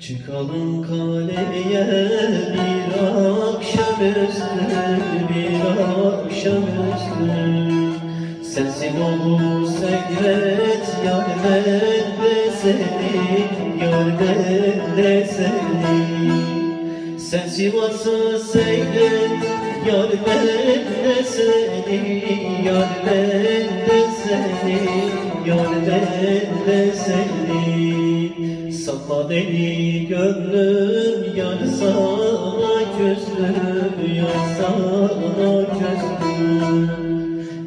Çıkalım kaleye bir akşamüstü, bir akşamüstü Sensin olur seyret yar ben de seni, yar ben seni Sen Sivas'ı seyret yar ben de seni, yar ben seni, yar ben seni Sakla beni gönlüm yar sana küstüm, yar sana küstüm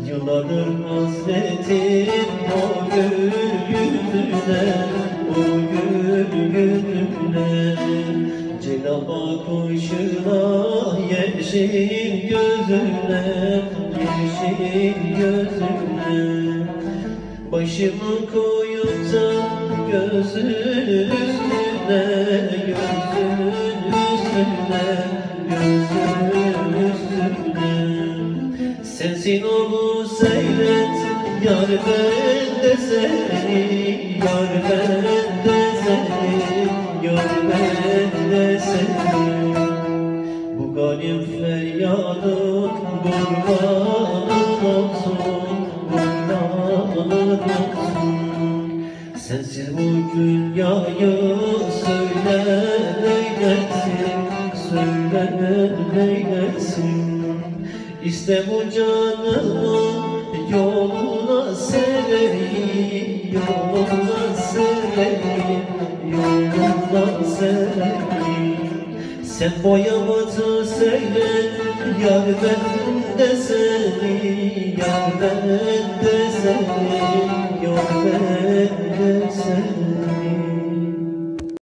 Yıllardır hasretim o gül yüzüne, o gül yüzüne. Celaba kuşuna yeşil gözüne, yeşil gözüne. Başımı koyup da gözün üstüne, gözün üstüne, gözün üstüne Sensin onu seyret, yar ben de seni, yar ben de seni, yar ben de seni. Bu garip feryadın kurbanın Sensiz bu dünyayı söyle neylesin, söyle neylesin İşte bu canımı yoluna sereyim, yoluna sereyim, yoluna sereyim sen boyamazı söyle Yar ben de seni